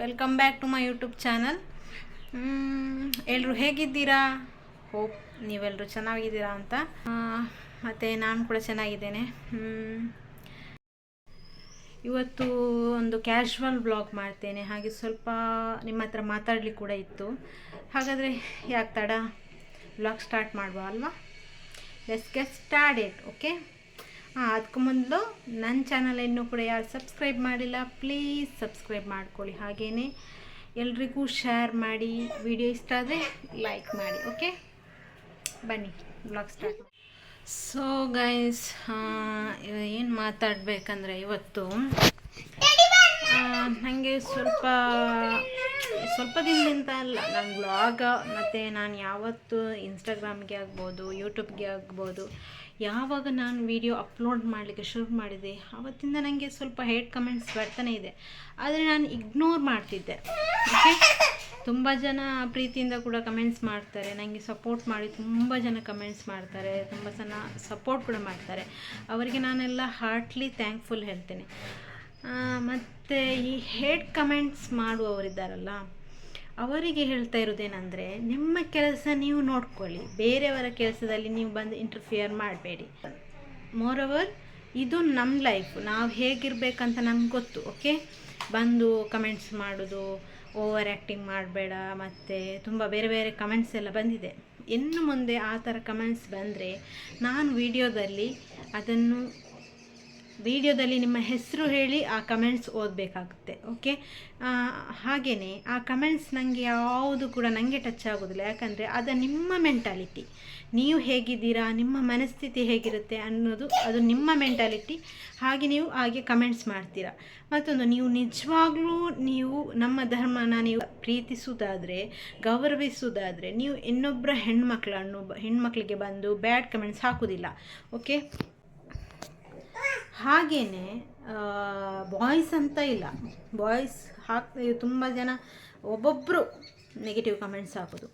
Welcome back to my YouTube channel ಎಲ್ಲರೂ ಹೇಗಿದ್ದೀರಾ? Hope ನೀವೆಲ್ಲರೂ ಚೆನ್ನಾಗಿದ್ದೀರಾ ಅಂತ. ಮತ್ತು ನಾನು ಕೂಡ ಚೆನ್ನಾಗಿದ್ದೇನೆ. ಇವತ್ತು ಒಂದು ಕ್ಯಾಶುವಲ್ ಬ್ಲಾಗ್ ಮಾಡ್ತೇನೆ. ಹಾಗೆ ಸ್ವಲ್ಪ ನಿಮ್ಮ ಹತ್ರ ಮಾತಾಡಲಿಕ್ಕೆ ಕೂಡ ಇತ್ತು. ಹಾಗಾದರೆ ಯಾಕೆ ತಡ? ಬ್ಲಾಗ್ ಸ್ಟಾರ್ಟ್ ಮಾಡುವ ಅಲ್ವಾ? ಲೆಸ್ ಗೆಟ್ ಸ್ಟಾರ್ಟ್ ಓಕೆ ಹಾಂ ಅದಕ್ಕೂ ಮೊದಲು ನನ್ನ ಚಾನಲ್ ಇನ್ನೂ ಕೂಡ ಯಾರು ಸಬ್ಸ್ಕ್ರೈಬ್ ಮಾಡಿಲ್ಲ ಪ್ಲೀಸ್ ಸಬ್ಸ್ಕ್ರೈಬ್ ಮಾಡ್ಕೊಳ್ಳಿ. ಹಾಗೇ ಎಲ್ರಿಗೂ ಶೇರ್ ಮಾಡಿ ವಿಡಿಯೋ ಇಷ್ಟ ಆದರೆ ಲೈಕ್ ಮಾಡಿ ಓಕೆ ಬನ್ನಿ ಬ್ಲಾಗ್ ಸ್ಟಾರ್ಟ್ ಸೊ ಗೈಸ್ ಏನು ಮಾತಾಡಬೇಕಂದ್ರೆ ಇವತ್ತು ನನಗೆ ಸ್ವಲ್ಪ ಸ್ವಲ್ಪ ದಿನದಿಂದ ಅಲ್ಲ ನನ್ನ ವ್ಲಾಗ ಮತ್ತು ನಾನು ಯಾವತ್ತು ಇನ್ಸ್ಟಾಗ್ರಾಮ್ಗೆ ಆಗ್ಬೋದು ಯೂಟ್ಯೂಬ್ಗೆ ಆಗ್ಬೋದು, ಯಾವಾಗ ನಾನು ವಿಡಿಯೋ ಅಪ್ಲೋಡ್ ಮಾಡಲಿಕ್ಕೆ ಶುರು ಮಾಡಿದೆ ಆವತ್ತಿಂದ ನನಗೆ ಸ್ವಲ್ಪ ಹೇಟ್ ಕಮೆಂಟ್ಸ್ ಬರ್ತಾನೆ ಇದೆ. ಆದರೆ ನಾನು ಇಗ್ನೋರ್ ಮಾಡ್ತಿದ್ದೆ. ಓಕೆ ತುಂಬ ಜನ ಪ್ರೀತಿಯಿಂದ ಕೂಡ ಕಮೆಂಟ್ಸ್ ಮಾಡ್ತಾರೆ ನನಗೆ ಸಪೋರ್ಟ್ ಮಾಡಿ ತುಂಬ ಜನ ಕಮೆಂಟ್ಸ್ ಮಾಡ್ತಾರೆ, ತುಂಬ ಜನ ಸಪೋರ್ಟ್ ಕೂಡ ಮಾಡ್ತಾರೆ. ಅವರಿಗೆ ನಾನೆಲ್ಲ ಹಾರ್ಟ್ಲಿ ಥ್ಯಾಂಕ್ಫುಲ್ ಹೇಳ್ತೇನೆ. ಮತ್ತು ಈ ಹೇಡ್ ಕಮೆಂಟ್ಸ್ ಮಾಡುವವರಿದ್ದಾರಲ್ಲ, ಅವರಿಗೆ ಹೇಳ್ತಾ ಇರೋದೇನೆಂದರೆ ನಿಮ್ಮ ಕೆಲಸ ನೀವು ನೋಡ್ಕೊಳ್ಳಿ, ಬೇರೆಯವರ ಕೆಲಸದಲ್ಲಿ ನೀವು ಬಂದು ಇಂಟರ್ಫಿಯರ್ ಮಾಡಬೇಡಿ. ಮೋರ್ ಓವರ್ ಇದು ನಮ್ಮ ಲೈಫ್ ನಾವು ಹೇಗಿರಬೇಕಂತ ನಮ್ಗೆ ಗೊತ್ತು ಓಕೆ ಬಂದು ಕಮೆಂಟ್ಸ್ ಮಾಡೋದು ಓವರ್ ಆ್ಯಕ್ಟಿಂಗ್ ಮಾಡಬೇಡ, ಮತ್ತು ತುಂಬ ಬೇರೆ ಬೇರೆ ಕಮೆಂಟ್ಸ್ ಎಲ್ಲ ಬಂದಿದೆ. ಇನ್ನು ಮುಂದೆ ಆ ಥರ ಕಮೆಂಟ್ಸ್ ಬಂದರೆ, ನಾನು ವಿಡಿಯೋದಲ್ಲಿ ಅದನ್ನು ವಿಡಿಯೋದಲ್ಲಿ ನಿಮ್ಮ ಹೆಸರು ಹೇಳಿ ಆ ಕಮೆಂಟ್ಸ್ ಓದಬೇಕಾಗುತ್ತೆ ಓಕೆ ಹಾಗೆಯೇ ಆ ಕಮೆಂಟ್ಸ್ ನನಗೆ ಯಾವುದು ಕೂಡ ನನಗೆ ಟಚ್ ಆಗೋದಿಲ್ಲ. ಯಾಕಂದರೆ ಅದು ನಿಮ್ಮ ಮೆಂಟಾಲಿಟಿ ನೀವು ಹೇಗಿದ್ದೀರಾ, ನಿಮ್ಮ ಮನಸ್ಥಿತಿ ಹೇಗಿರುತ್ತೆ ಅನ್ನೋದು, ಅದು ನಿಮ್ಮ ಮೆಂಟಾಲಿಟಿ ಹಾಗೆ ನೀವು ಹಾಗೆ ಕಮೆಂಟ್ಸ್ ಮಾಡ್ತೀರಾ. ಮತ್ತೊಂದು, ನೀವು ನಿಜವಾಗ್ಲೂ ನೀವು ನಮ್ಮ ಧರ್ಮನ ನೀವು ಪ್ರೀತಿಸುವುದಾದರೆ ಗೌರವಿಸುವುದಾದರೆ ನೀವು ಇನ್ನೊಬ್ಬರ ಹೆಣ್ಮಕ್ಳನ್ನು, ಹೆಣ್ಮಕ್ಳಿಗೆ ಬಂದು ಬ್ಯಾಡ್ ಕಮೆಂಟ್ಸ್ ಹಾಕೋದಿಲ್ಲ ಓಕೆ ಹಾಗೆಯೇ ಬಾಯ್ಸ್ ಅಂತ ಇಲ್ಲ. ಬಾಯ್ಸ್ ಹಾಕ್ ತುಂಬ ಜನ ಒಬ್ಬೊಬ್ಬರು ನೆಗೆಟಿವ್ ಕಮೆಂಟ್ಸ್ ಹಾಕೋದು.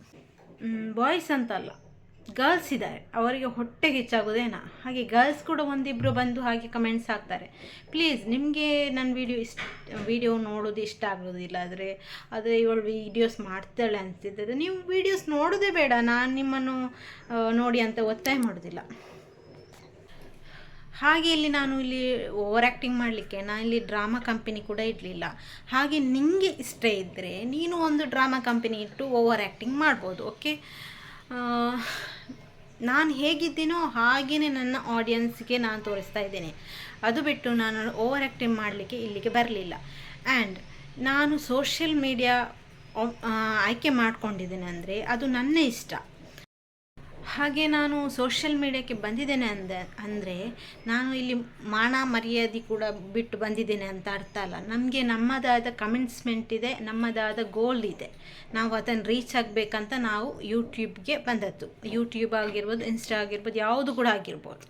ಬಾಯ್ಸ್ ಅಂತ ಅಲ್ಲ. ಗರ್ಲ್ಸ್ ಇದ್ದಾರೆ. ಅವರಿಗೆ ಹೊಟ್ಟೆ ಹೆಚ್ಚಾಗೋದೇನ ಹಾಗೆ ಗರ್ಲ್ಸ್ ಕೂಡ ಒಂದಿಬ್ಬರು ಬಂದು ಹಾಗೆ ಕಮೆಂಟ್ಸ್ ಹಾಕ್ತಾರೆ. ಪ್ಲೀಸ್ ನಿಮಗೆ ನನ್ನ ವೀಡಿಯೋ ಇಷ್ಟ ವೀಡಿಯೋ ನೋಡೋದು ಇಷ್ಟ ಆಗೋದಿಲ್ಲ ಆದರೆ ಆದರೆ ಇವಳು ವೀಡಿಯೋಸ್ ಮಾಡ್ತಾಳೆ ಅನಿಸ್ತಿದ್ದರೆ ನೀವು ವೀಡಿಯೋಸ್ ನೋಡೋದೇ ಬೇಡ. ನಾನು ನಿಮ್ಮನ್ನು ನೋಡಿ ಅಂತ ಒತ್ತಾಯ ಮಾಡೋದಿಲ್ಲ. ಹಾಗೆ ಇಲ್ಲಿ ನಾನು ಇಲ್ಲಿ ಓವರ್ ಆ್ಯಕ್ಟಿಂಗ್ ಮಾಡಲಿಕ್ಕೆ ನಾನು ಇಲ್ಲಿ ಡ್ರಾಮಾ ಕಂಪನಿ ಕೂಡ ಇರಲಿಲ್ಲ ಹಾಗೆ ನಿಮಗೆ ಇಷ್ಟ ಇದ್ದರೆ ನೀನು ಒಂದು ಡ್ರಾಮಾ ಕಂಪನಿ ಇಟ್ಟು ಓವರ್ ಆ್ಯಕ್ಟಿಂಗ್ ಮಾಡ್ಬೋದು ಓಕೆ ನಾನು ಹೇಗಿದ್ದೀನೋ ಹಾಗೆಯೇ ನನ್ನ ಆಡಿಯನ್ಸ್ಗೆ ನಾನು ತೋರಿಸ್ತಾ ಇದ್ದೇನೆ. ಅದು ಬಿಟ್ಟು ನಾನು ಓವರ್ ಆ್ಯಕ್ಟಿಂಗ್ ಮಾಡಲಿಕ್ಕೆ ಇಲ್ಲಿಗೆ ಬರಲಿಲ್ಲ. ಆ್ಯಂಡ್ ನಾನು ಸೋಷಿಯಲ್ ಮೀಡಿಯಾ ಆಯ್ಕೆ ಮಾಡ್ಕೊಂಡಿದ್ದೇನೆ ಅಂದರೆ ಅದು ನನ್ನ ಇಷ್ಟ. ಹಾಗೆ ನಾನು ಸೋಷಿಯಲ್ ಮೀಡಿಯಾಕ್ಕೆ ಬಂದಿದ್ದೇನೆ ಅಂದ, ಅಂದರೆ ನಾನು ಇಲ್ಲಿ ಮಾನ ಮರ್ಯಾದೆ ಕೂಡ ಬಿಟ್ಟು ಬಂದಿದ್ದೇನೆ ಅಂತ ಅರ್ಥ ಅಲ್ಲ. ನಮಗೆ ನಮ್ಮದಾದ ಕಮೆಂಟ್ಸ್ಮೆಂಟ್ ಇದೆ, ನಮ್ಮದಾದ ಗೋಲ್ ಇದೆ. ನಾವು ಅದನ್ನು ರೀಚ್ ಆಗಬೇಕಂತ ನಾವು ಯೂಟ್ಯೂಬ್ಗೆ ಬಂದದ್ದು. ಯೂಟ್ಯೂಬ್ ಆಗಿರ್ಬೋದು ಇನ್ಸ್ಟಾ ಆಗಿರ್ಬೋದು, ಯಾವುದು ಕೂಡ ಆಗಿರ್ಬೋದು.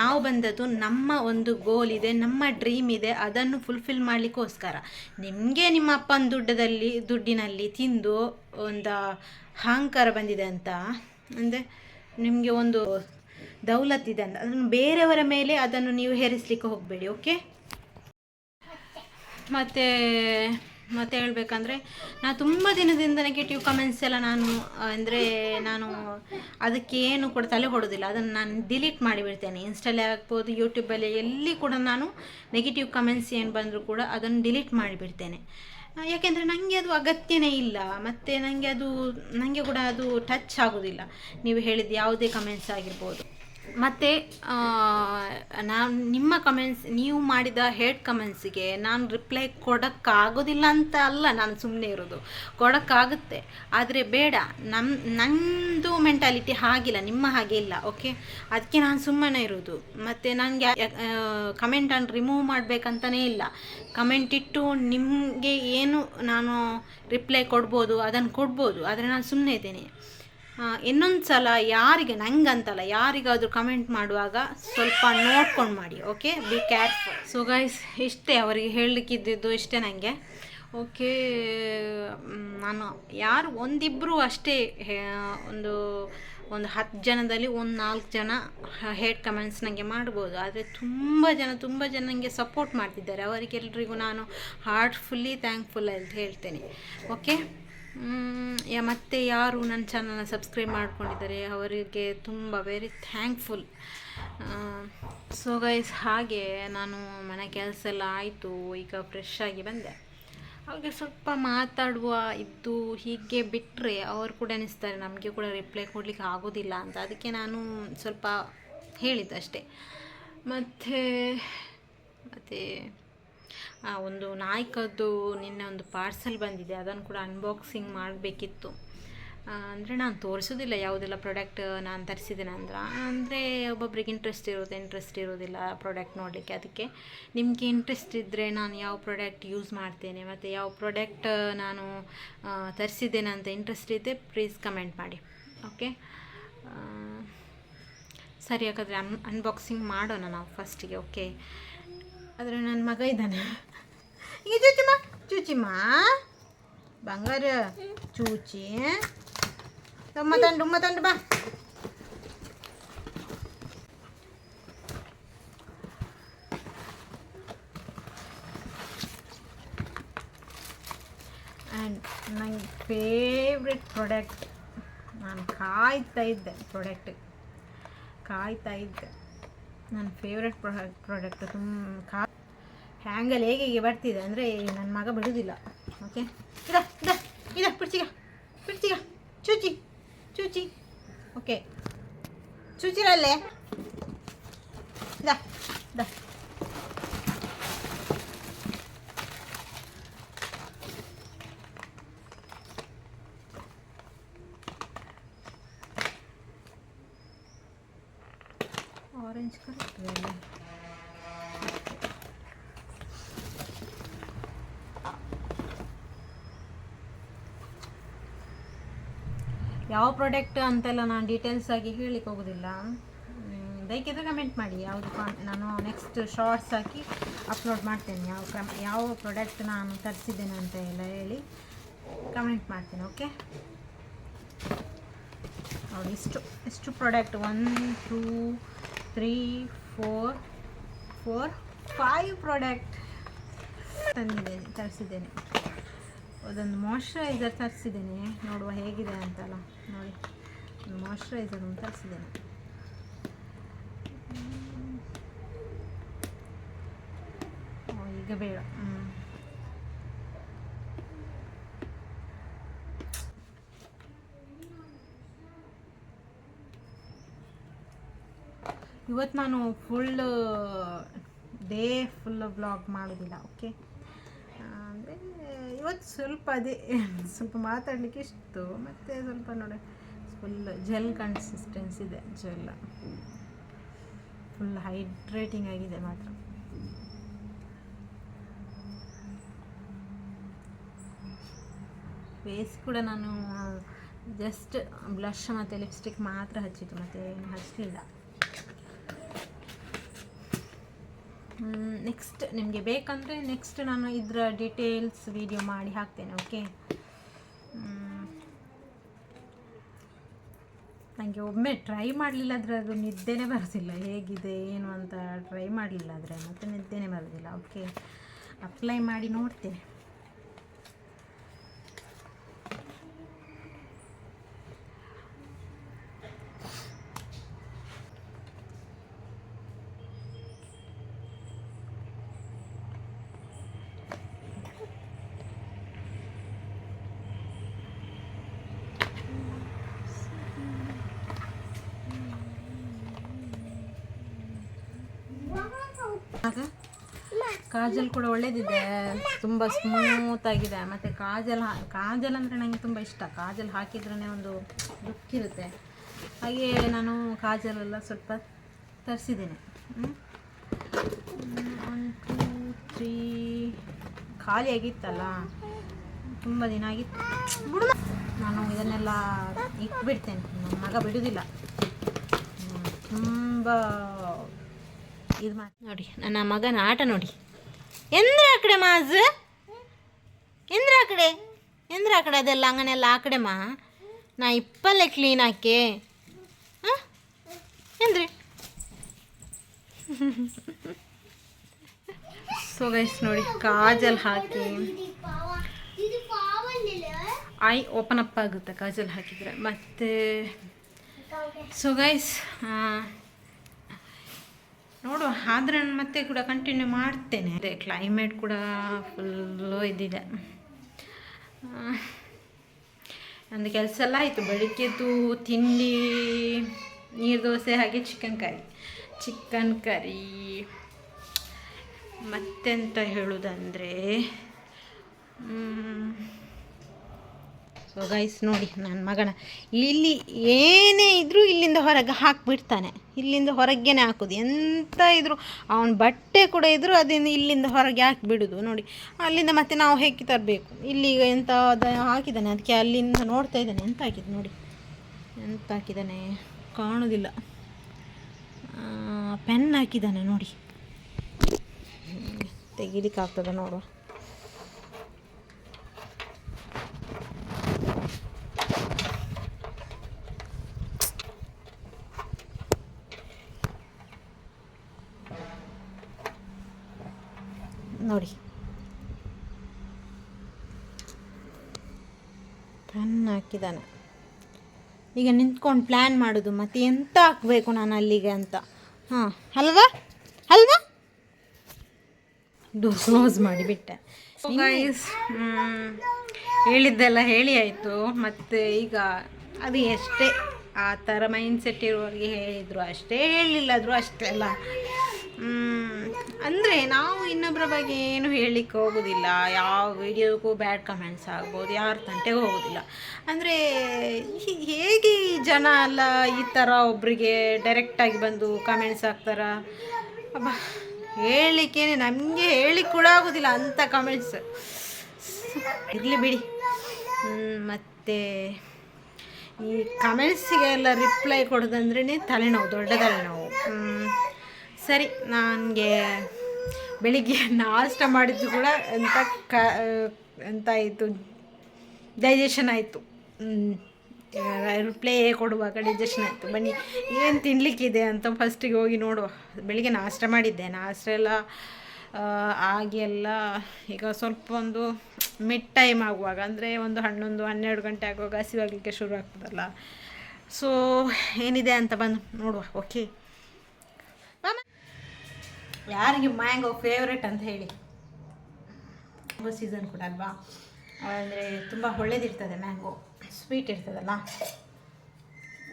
ನಾವು ಬಂದದ್ದು ನಮ್ಮ ಒಂದು ಗೋಲ್ ಇದೆ, ನಮ್ಮ ಡ್ರೀಮ್ ಇದೆ, ಅದನ್ನು ಫುಲ್ಫಿಲ್ ಮಾಡಲಿಕ್ಕೋಸ್ಕರ. ನಿಮಗೆ ನಿಮ್ಮ ಅಪ್ಪನ ದುಡ್ಡದಲ್ಲಿ, ದುಡ್ಡಿನಲ್ಲಿ ತಿಂದು ಒಂದು ಅಹಂಕಾರ ಬಂದಿದೆ ಅಂತ, ಅಂದರೆ ನಿಮಗೆ ಒಂದು ದೌಲತ್ತಿದೆ ಅಂತ. ಅದನ್ನು ಬೇರೆಯವರ ಮೇಲೆ ಅದನ್ನು ನೀವು ಹೇರಿಸ್ಲಿಕ್ಕೆ ಹೋಗಬೇಡಿ ಓಕೆ ಮತ್ತು, ಮತ್ತೆ ಹೇಳಬೇಕಂದ್ರೆ ನಾನು ತುಂಬ ದಿನದಿಂದ ನೆಗೆಟಿವ್ ಕಮೆಂಟ್ಸ್ ಎಲ್ಲ ನಾನು ಅಂದರೆ ನಾನು ಅದಕ್ಕೆ ಏನು ಕೂಡ ತಲೆ ಹೊಡೋದಿಲ್ಲ. ಅದನ್ನು ನಾನು ಡಿಲೀಟ್ ಮಾಡಿಬಿಡ್ತೇನೆ. ಇನ್ಸ್ಟಲ್ಲೇ ಆಗ್ಬೋದು ಯೂಟ್ಯೂಬಲ್ಲಿ ಎಲ್ಲಿ ಕೂಡ ನಾನು ನೆಗೆಟಿವ್ ಕಮೆಂಟ್ಸ್ ಏನು ಬಂದರೂ ಕೂಡ ಅದನ್ನು ಡಿಲೀಟ್ ಮಾಡಿಬಿಡ್ತೇನೆ. ಯಾಕೆಂದರೆ ನನಗೆ ಅದು ಅಗತ್ಯನೇ ಇಲ್ಲ. ಮತ್ತು ನನಗೆ ಅದು ನನಗೆ ಕೂಡ ಅದು ಟಚ್ ಆಗೋದಿಲ್ಲ. ನೀವು ಹೇಳಿದ ಯಾವುದೇ ಕಮೆಂಟ್ಸ್ ಆಗಿರ್ಬೋದು. ಮತ್ತು ನಾನು ನಿಮ್ಮ ಕಮೆಂಟ್ಸ್ ನೀವು ಮಾಡಿದ ಹೇಟ್ ಕಮೆಂಟ್ಸಿಗೆ ನಾನು ರಿಪ್ಲೈ ಕೊಡೋಕ್ಕಾಗೋದಿಲ್ಲ ಅಂತ ಅಲ್ಲ ನಾನು ಸುಮ್ಮನೆ ಇರೋದು. ಕೊಡೋಕ್ಕಾಗುತ್ತೆ. ಆದರೆ ಬೇಡ. ನಮ್ಮ ನನ್ನದು ಮೆಂಟಾಲಿಟಿ ಹಾಗಿಲ್ಲ, ನಿಮ್ಮ ಹಾಗೆ ಇಲ್ಲ ಓಕೆ ಅದಕ್ಕೆ ನಾನು ಸುಮ್ಮನೆ ಇರೋದು. ಮತ್ತು ನನಗೆ ಕಮೆಂಟನ್ನು ರಿಮೂವ್ ಮಾಡಬೇಕಂತಲೇ ಇಲ್ಲ. ಕಮೆಂಟ್ ಇಟ್ಟು ನಿಮಗೆ ಏನು ನಾನು ರಿಪ್ಲೈ ಕೊಡ್ಬೋದು, ಅದನ್ನು ಕೊಡ್ಬೋದು. ಆದರೆ ನಾನು ಸುಮ್ಮನೆ ಇದ್ದೇನೆ. ಇನ್ನೊಂದು ಸಲ ಯಾರಿಗೆ, ನಂಗಂತಲ್ಲ, ಯಾರಿಗಾದರೂ ಕಮೆಂಟ್ ಮಾಡುವಾಗ ಸ್ವಲ್ಪ ನೋಡ್ಕೊಂಡು ಮಾಡಿ okay be careful so guys ಇಷ್ಟೇ ಅವರಿಗೆ ಹೇಳಲಿಕ್ಕಿದ್ದಿದ್ದು ಇಷ್ಟೇ ನನಗೆ ಓಕೆ ನಾನು ಯಾರು ಒಂದಿಬ್ಬರು ಅಷ್ಟೇ ಒಂದು ಒಂದು ಹತ್ತು ಜನದಲ್ಲಿ ಒಂದು ನಾಲ್ಕು ಜನ ಹೇಡ್ ಕಮೆಂಟ್ಸ್ ನನಗೆ ಮಾಡ್ಬೋದು. ಆದರೆ ತುಂಬ ಜನ ತುಂಬ ಜನ ನನಗೆ ಸಪೋರ್ಟ್ ಮಾಡ್ತಿದ್ದಾರೆ. ಅವರಿಗೆಲ್ರಿಗೂ ನಾನು ಹಾರ್ಟ್ಫುಲ್ಲಿ ಥ್ಯಾಂಕ್ಫುಲ್ ಅಂತ ಹೇಳ್ತೇನೆ. ಓಕೆ ಮತ್ತು ಯಾರು ನನ್ನ ಚಾನಲ್ನ ಸಬ್ಸ್ಕ್ರೈಬ್ ಮಾಡ್ಕೊಂಡಿದ್ದಾರೆ, ಅವರಿಗೆ ತುಂಬ ವೆರಿ ಥ್ಯಾಂಕ್ಫುಲ್ ಸೊ ಗೈಸ್ ಹಾಗೆ ನಾನು ಮನೆ ಕೆಲಸ ಎಲ್ಲ ಆಯಿತು, ಈಗ ಫ್ರೆಶ್ ಆಗಿ ಬಂದೆ. ಅವ್ರಿಗೆ ಸ್ವಲ್ಪ ಮಾತಾಡುವ ಇದ್ದು ಹೀಗೆ ಬಿಟ್ಟರೆ ಅವರು ಕೂಡ ಅನಿಸ್ತಾರೆ ನಮಗೆ ಕೂಡ ರಿಪ್ಲೈ ಕೊಡಲಿಕ್ಕೆ ಆಗೋದಿಲ್ಲ ಅಂತ. ಅದಕ್ಕೆ ನಾನು ಸ್ವಲ್ಪ ಹೇಳಿದ್ದಷ್ಟೇ ಮತ್ತು ಮತ್ತು ಒಂದು ನಾಯ್ಕದ್ದು ನಿನ್ನೆ ಒಂದು ಪಾರ್ಸಲ್ ಬಂದಿದೆ. ಅದನ್ನು ಕೂಡ ಅನ್ಬಾಕ್ಸಿಂಗ್ ಮಾಡಬೇಕಿತ್ತು. ಅಂದರೆ ನಾನು ತೋರಿಸೋದಿಲ್ಲ ಯಾವುದೆಲ್ಲ ಪ್ರಾಡಕ್ಟ್ ನಾನು ತರಿಸಿದ್ದೇನೆ ಅಂದ್ರೆ. ಅಂದರೆ ಒಬ್ಬೊಬ್ರಿಗೆ ಇಂಟ್ರೆಸ್ಟ್ ಇರುತ್ತೆ ಇಂಟ್ರೆಸ್ಟ್ ಇರೋದಿಲ್ಲ ಪ್ರಾಡಕ್ಟ್ ನೋಡಲಿಕ್ಕೆ. ಅದಕ್ಕೆ ನಿಮಗೆ ಇಂಟ್ರೆಸ್ಟ್ ಇದ್ದರೆ ನಾನು ಯಾವ ಪ್ರಾಡಕ್ಟ್ ಯೂಸ್ ಮಾಡ್ತೇನೆ, ಮತ್ತು ಯಾವ ಪ್ರಾಡಕ್ಟ್ ನಾನು ತರಿಸಿದ್ದೇನೆ ಅಂತ ಇಂಟ್ರೆಸ್ಟ್ ಇದ್ದರೆ ಪ್ಲೀಸ್ ಕಮೆಂಟ್ ಮಾಡಿ. ಓಕೆ ಸರಿ ಹಾಗಾದರೆ ಅನ್ ಅನ್ಬಾಕ್ಸಿಂಗ್ ಮಾಡೋಣ ನಾವು ಫಸ್ಟಿಗೆ ಓಕೆ ಆದರೆ ನನ್ನ ಮಗ ಇದ್ದಾನೆ. ಈಗ ಚೂಚಿಮ್ಮ ಚೂಚಿಮ್ಮ ಬಂಗಾರ, ಚೂಚಿ. ಉಮ್ಮ ತಂಡು ಉಮ್ಮ ತಂಡು ಬಾ. ಆ್ಯಂಡ್ ನಂಗೆ ಫೇವ್ರೆಟ್ ಪ್ರಾಡಕ್ಟ್ ನಾನು ಕಾಯ್ತಾ ಇದ್ದೆ ಪ್ರಾಡಕ್ಟ್ ಕಾಯ್ತಾ ಇದ್ದೆ. ನನ್ನ ಫೇವ್ರೆಟ್ ಪ್ರಾಡಕ್ಟ್ ಪ್ರಾಡಕ್ಟ್ ತುಂಬ ಕಾ ಹ್ಯಾಂಗಲ್ಲಿ ಹೇಗೆ ಹೇಗೆ ಬರ್ತಿದೆ ಅಂದರೆ ನನ್ನ ಮಗ ಬಿಡೋದಿಲ್ಲ. ಓಕೆ ಇದ ಇದ ಇದ ಬಿಡ್ಸಿಗ ಬಿಡ್ಸಿಗ ಚೂಚಿ ಚೂಚಿ. ಓಕೆ ಚೂಚಿರಲ್ಲೇ? ಇದ ಇದ. ಪ್ರಾಡಕ್ಟ್ ಅಂತೆಲ್ಲ ನಾನು ಡೀಟೇಲ್ಸ್ ಆಗಿ ಹೇಳಲಿಕ್ಕೆ ಹೋಗೋದಿಲ್ಲ. ದಯಕಿದ್ರೆ ಕಮೆಂಟ್ ಮಾಡಿ. ಯಾವುದು ನಾನು ನೆಕ್ಸ್ಟ್ ಶಾರ್ಟ್ಸ್ ಹಾಕಿ ಅಪ್ಲೋಡ್ ಮಾಡ್ತೇನೆ. ಯಾವ ಕ್ರಮ, ಯಾವ ಪ್ರಾಡಕ್ಟ್ ನಾನು ತರಿಸಿದ್ದೇನೆ ಅಂತ ಎಲ್ಲ ಹೇಳಿ ಕಮೆಂಟ್ ಮಾಡ್ತೇನೆ ಓಕೆ ನೋಡಿ ಇಷ್ಟು ಇಷ್ಟು product one two three four four five product ತಂದಿದ್ದೇನೆ, ತರಿಸಿದ್ದೇನೆ. ಅದೊಂದು ಮಾಯ್ಶ್ಚರೈಸರ್ ತರಿಸಿದ್ದೀನಿ. ನೋಡುವ ಹೇಗಿದೆ ಅಂತಲ್ಲ. ನೋಡಿ. ಒಂದು ಮಾಯ್ಶ್ಚರೈಸರ್ ಒಂದು ತರಿಸಿದ್ದೇನೆ. ಈಗ ಬೇಡ. ಹ್ಞೂ ಇವತ್ತು ನಾನು ಫುಲ್ ಡೇ ಫುಲ್ ಬ್ಲಾಗ್ ಮಾಡೋದಿಲ್ಲ ಓಕೆ ಇವತ್ತು ಸ್ವಲ್ಪ ಅದೇ, ಸ್ವಲ್ಪ ಮಾತಾಡಲಿಕ್ಕೆ ಇಷ್ಟು, ಮತ್ತು ಸ್ವಲ್ಪ ನೋಡಿ ಫುಲ್ ಜೆಲ್ ಕನ್ಸಿಸ್ಟೆನ್ಸ್ ಇದೆ ಜೆಲ್ ಫುಲ್ ಹೈಡ್ರೇಟಿಂಗ್ ಆಗಿದೆ ಮಾತ್ರ. ಫೇಸ್ ಕೂಡ ನಾನು ಜಸ್ಟ್ ಬ್ಲಷ್ ಮತ್ತು ಲಿಪ್ಸ್ಟಿಕ್ ಮಾತ್ರ ಹಚ್ಚಿತ್ತು ಮತ್ತು ಏನು ಹಚ್ಚಲಿಲ್ಲ ನೆಕ್ಸ್ಟ್ ನಿಮಗೆ ಬೇಕಂದರೆ ನೆಕ್ಸ್ಟ್ ನಾನು ಇದರ ಡೀಟೇಲ್ಸ್ ವಿಡಿಯೋ ಮಾಡಿ ಹಾಕ್ತೇನೆ ಓಕೆ ನನಗೆ ಒಮ್ಮೆ ಟ್ರೈ ಮಾಡಲಿಲ್ಲ ಆದರೆ ಅದು ನಿದ್ದೆನೇ ಬರೋದಿಲ್ಲ, ಹೇಗಿದೆ, ಏನು ಅಂತ ಟ್ರೈ ಮಾಡಲಿಲ್ಲ ಆದರೆ ಮತ್ತೆ ನಿದ್ದೆನೇ ಬರೋದಿಲ್ಲ ಓಕೆ ಅಪ್ಲೈ ಮಾಡಿ ನೋಡ್ತೇನೆ ಆಗ ಕಾಜಲ್ ಕೂಡ ಒಳ್ಳೇದಿದೆ. ತುಂಬ ಸ್ಮೂತ್ ಆಗಿದೆ. ಮತ್ತು ಕಾಜಲ್ ಕಾಜಲ್ ಅಂದರೆ ನನಗೆ ತುಂಬ ಇಷ್ಟ. ಕಾಜಲ್ ಹಾಕಿದ್ರೇ ಒಂದು ಲುಕ್ ಇರುತ್ತೆ. ಹಾಗೆ ನಾನು ಕಾಜಲೆಲ್ಲ ಸ್ವಲ್ಪ ತರಿಸಿದ್ದೀನಿ. ಒನ್ ಟೂ ತ್ರೀ ಖಾಲಿ ಆಗಿತ್ತಲ್ಲ? ತುಂಬ ದಿನ ಆಗಿತ್ತು. ನಾನು ಇದನ್ನೆಲ್ಲ ಇಟ್ಬಿಡ್ತೇನೆ. ನನ್ನ ಮಗ ಬಿಡುವುದಿಲ್ಲ ತುಂಬ ಇದು ಮಾಡಿ ನೋಡಿ, ನನ್ನ ಮಗನ ಆಟ ನೋಡಿ. ಎಂದ್ರ ಆ ಕಡೆ ಮಾಜ್ ಎಂದ್ರ ಆ ಕಡೆ? ಎಂದ್ರ ಆ ಕಡೆ? ಅದೆಲ್ಲ ಅಂಗನೆಲ್ಲ ಆ ಕಡೆ ಮಾ. ನಾ ಇಪ್ಪಲ್ಲೇ ಕ್ಲೀನ್ ಹಾಕಿ. ಅಂದರೆ ಸೊ ಗೈಸ್ ನೋಡಿ, ಕಾಜಲ್ ಹಾಕಿ. ಐ ಓಪನ್ ಅಪ್ ಆಗುತ್ತೆ, ಕಾಜಲ್ ಹಾಕಿದರೆ. ಮತ್ತು ಸೊ ಗೈಸ್ ನೋಡುವ ಆದರೆ ನಾನು ಮತ್ತೆ ಕೂಡ ಕಂಟಿನ್ಯೂ ಮಾಡ್ತೇನೆ. ಅದೇ ಕ್ಲೈಮೇಟ್ ಕೂಡ ಫುಲ್ಲು ಇದಿದೆ. ನಂದು ಕೆಲಸ ಎಲ್ಲ ಆಯಿತು. ಬೆಳಿಗ್ಗೆದ್ದು ತಿಂಡಿ, ನೀರು ದೋಸೆ, ಹಾಗೆ ಚಿಕನ್ ಕರಿ ಚಿಕನ್ ಕರಿ ಮತ್ತೆಂತ ಹೇಳೋದಂದರೆ ಸೊ ಗೈಸ್ ನೋಡಿ ನನ್ನ ಮಗನ. ಇಲ್ಲಿ ಏನೇ ಇದ್ದರೂ ಇಲ್ಲಿಂದ ಹೊರಗೆ ಹಾಕಿಬಿಡ್ತಾನೆ. ಇಲ್ಲಿಂದ ಹೊರಗೇನೆ ಹಾಕೋದು. ಎಂತ ಇದ್ದರೂ ಅವನ ಬಟ್ಟೆ ಕೂಡ ಇದ್ದರೂ ಅದನ್ನು ಇಲ್ಲಿಂದ ಹೊರಗೆ ಹಾಕಿಬಿಡೋದು. ನೋಡಿ, ಅಲ್ಲಿಂದ ಮತ್ತೆ ನಾವು ಹೇಗೆ ತರಬೇಕು? ಇಲ್ಲಿಗ ಎಂತ ಅದ ಹಾಕಿದ್ದಾನೆ? ಅದಕ್ಕೆ ಅಲ್ಲಿಂದ ನೋಡ್ತಾ ಇದ್ದಾನೆ. ಎಂತ ಹಾಕಿದ್ದು ನೋಡಿ? ಎಂತ ಹಾಕಿದ್ದಾನೆ? ಕಾಣೋದಿಲ್ಲ. ಪೆನ್ ಹಾಕಿದ್ದಾನೆ ನೋಡಿ. ತೆಗಿಲಿಕ್ಕೆ ಆಗ್ತದೆ ನೋಡುವ. ನೋಡಿ. ಪೆನ್ ಹಾಕಿದ್ದಾನೆ ಈಗ ನಿಂತ್ಕೊಂಡು ಪ್ಲ್ಯಾನ್ ಮಾಡೋದು, ಮತ್ತೆ ಎಂತ ಹಾಕಬೇಕು ನಾನು ಅಲ್ಲಿಗೆ ಅಂತ. ಹಾಂ, ಅಲ್ವಾ? ಅಲ್ವಾ? ಡೋರ್ ಕ್ಲೋಸ್ ಮಾಡಿಬಿಟ್ಟೆ ಹೇಳಿದ್ದೆಲ್ಲ ಹೇಳಿ ಆಯಿತು. ಮತ್ತು ಈಗ ಅದು ಎಷ್ಟೇ, ಆ ಥರ ಮೈಂಡ್ ಸೆಟ್ ಇರುವವರಿಗೆ ಹೇಳಿದರು, ಅಷ್ಟೇ ಹೇಳಿಲ್ಲಾದರೂ ಅಷ್ಟೇ ಅಲ್ಲ. ಅಂದರೆ ನಾವು ಇನ್ನೊಬ್ಬರ ಬಗ್ಗೆ ಏನು ಹೇಳಲಿಕ್ಕೆ ಹೋಗೋದಿಲ್ಲ. ಯಾವ ವಿಡಿಯೋಗೂ ಬ್ಯಾಡ್ ಕಮೆಂಟ್ಸ್ ಆಗ್ಬೋದು, ಯಾರ ತಂಟೆಗೂ ಹೋಗೋದಿಲ್ಲ. ಅಂದರೆ ಹೇಗೆ ಜನ ಎಲ್ಲ ಈ ಥರ ಒಬ್ಬರಿಗೆ ಡೈರೆಕ್ಟಾಗಿ ಬಂದು ಕಮೆಂಟ್ಸ್ ಹಾಕ್ತಾರ? ಅಬ್ಬ, ಹೇಳಲಿಕ್ಕೇನೆ, ನಮಗೆ ಹೇಳಿ ಕೂಡ ಆಗೋದಿಲ್ಲ ಅಂಥ ಕಮೆಂಟ್ಸ್ ಇರಲಿ ಬಿಡಿ. ಮತ್ತು ಈ ಕಮೆಂಟ್ಸಿಗೆಲ್ಲ ರಿಪ್ಲೈ ಕೊಡೋದಂದ್ರೇ ತಲೆನೋವು, ದೊಡ್ಡ ತಲೆನೋವು. ಸರಿ, ನನಗೆ ಬೆಳಿಗ್ಗೆ ನಾಷ್ಟ ಮಾಡಿದ್ದು ಕೂಡ ಎಂಥ ಕ, ಎಂತ ಆಯಿತು? ಡೈಜೆಷನ್ ಆಯಿತು. ಪ್ಲೇ ಕೊಡುವಾಗ ಡೈಜೆಷನ್ ಆಯಿತು. ಬನ್ನಿ, ಏನು ತಿನ್ನಲಿಕ್ಕಿದೆ ಅಂತ ಫಸ್ಟಿಗೆ ಹೋಗಿ ನೋಡುವ. ಬೆಳಿಗ್ಗೆ ನಾಷ್ಟ ಮಾಡಿದ್ದೆ. ನಾಷ್ಟ ಎಲ್ಲ ಆಗಿ ಎಲ್ಲ ಈಗ ಸ್ವಲ್ಪ ಒಂದು ಮಿಡ್ ಟೈಮ್ ಆಗುವಾಗ, ಅಂದರೆ ಒಂದು ಹನ್ನೊಂದು, ಹನ್ನೆರಡು ಗಂಟೆ ಆಗುವಾಗ ಹಸಿವಾಗಲಿಕ್ಕೆ ಶುರು ಆಗ್ತದಲ್ಲ. ಸೊ ಏನಿದೆ ಅಂತ ಬಂದು ನೋಡುವ. ಓಕೆ ಯಾರಿಗೆ ಮ್ಯಾಂಗೋ ಫೇವ್ರೆಟ್ ಅಂತ ಹೇಳಿ. ಮ್ಯಾಂಗೋ ಸೀಸನ್ ಕೂಡ ಅಲ್ವಾ? ಅಂದರೆ ತುಂಬ ಒಳ್ಳೇದಿರ್ತದೆ ಮ್ಯಾಂಗೋ. ಸ್ವೀಟ್ ಇರ್ತದಲ್ಲ?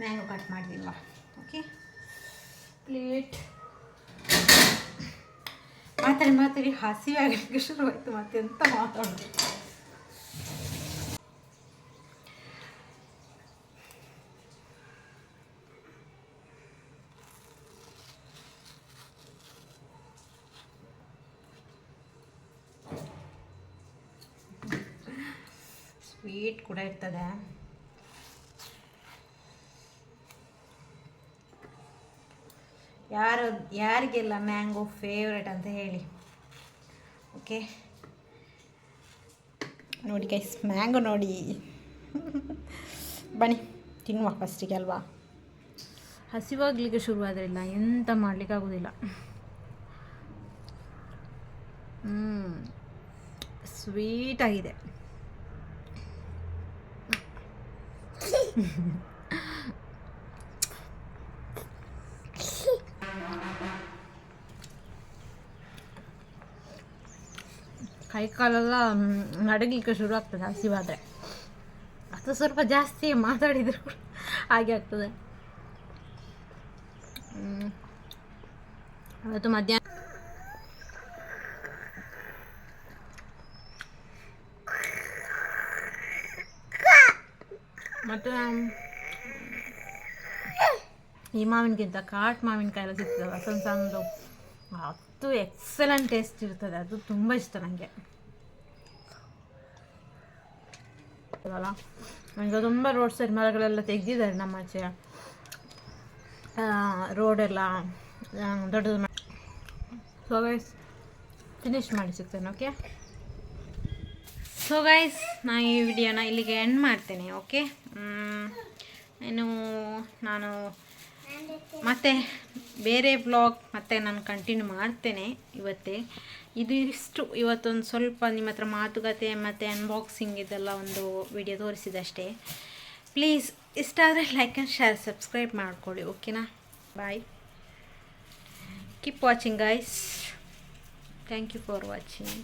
ಮ್ಯಾಂಗೋ ಕಟ್ ಮಾಡಿದಿಲ್ವಾ? ಓಕೆ ಪ್ಲೇಟ್ ಮಾತಾಡಿ ಮಾತಾಡಿ. ಹಸಿವೆ ಆಗಲಿಕ್ಕೆ ಶುರುವಾಯಿತು ಮತ್ತೆ ಅಂತ ಮಾತಾಡೋದು ಸ್ವೀಟ್ ಕೂಡ ಇರ್ತದೆ. ಯಾರು, ಯಾರಿಗೆಲ್ಲ ಮ್ಯಾಂಗೋ ಫೇವ್ರೆಟ್ ಅಂತ ಹೇಳಿ. ಓಕೆ ನೋಡಿ ಗೈಸ್ ಮ್ಯಾಂಗೋ ನೋಡಿ. ಬನ್ನಿ, ತಿನ್ನುವ ಫಸ್ಟಿಗೆ ಅಲ್ವಾ? ಹಸಿವಾಗಲಿಕ್ಕೆ ಶುರುವಾದ್ರಿಲ್ಲ ಎಂತ ಮಾಡಲಿಕ್ಕಾಗೋದಿಲ್ಲ ಹ್ಞೂ ಸ್ವೀಟಾಗಿದೆ ಕೈ ಕಾಲೆಲ್ಲ ನಡಗಲಿಕ್ಕೆ ಶುರು ಆಗ್ತದೆ ಹಸಿವಾದರೆ ಅದು ಸ್ವಲ್ಪ ಜಾಸ್ತಿ ಮಾತಾಡಿದ್ರು ಹಾಗೆ ಆಗ್ತದೆ. ಅವತ್ತು ಮಧ್ಯಾಹ್ನ ಮತ್ತು ಈ ಮಾವಿನಕ್ಕಿಂತ ಕಾಟ್ ಮಾವಿನಕಾಯಿ ಸಿಗ್ತದಲ್ಲ, ಸಣ್ಣ ಸಣ್ಣದು. ಅದು ಎಕ್ಸಲೆಂಟ್ ಟೇಸ್ಟ್ ಇರ್ತದೆ. ಅದು ತುಂಬ ಇಷ್ಟ ನನಗೆ ಅಲ್ಲ ಈಗ ತುಂಬ ರೋಡ್ ಸೈಡ್ ಮರಗಳೆಲ್ಲ ತೆಗೆದಿದ್ದಾರೆ ನಮ್ಮ ಆಚೆ. ರೋಡೆಲ್ಲ ದೊಡ್ಡದು ಸೊ ಗೈಸ್ ಫಿನಿಶ್ ಮಾಡಿ ಸಿಗ್ತೇನೆ ಓಕೆ ಸೊ ಗೈಸ್ ನಾನು ಈ ವಿಡಿಯೋನ ಇಲ್ಲಿಗೆ ಎಂಡ್ ಮಾಡ್ತೇನೆ ಓಕೆ ಇನ್ನು ನಾನು ಮತ್ತೆ ಬೇರೆ ಬ್ಲಾಗ್ ಮತ್ತೆ ನಾನು ಕಂಟಿನ್ಯೂ ಮಾಡ್ತೇನೆ ಇವತ್ತೇ. ಇದು ಇಷ್ಟು. ಇವತ್ತೊಂದು ಸ್ವಲ್ಪ ನಿಮ್ಮ ಹತ್ರ ಮಾತುಕತೆ ಮತ್ತು ಅನ್ಬಾಕ್ಸಿಂಗ್ ಇದೆಲ್ಲ ಒಂದು ವಿಡಿಯೋ ತೋರಿಸಿದಷ್ಟೇ. ಪ್ಲೀಸ್ ಇಷ್ಟ ಆದರೆ ಲೈಕ್ ಆ್ಯಂಡ್ ಶೇರ್ ಸಬ್ಸ್ಕ್ರೈಬ್ ಮಾಡ್ಕೊಳ್ಳಿ ಓಕೆನಾ bye keep watching guys thank you for watching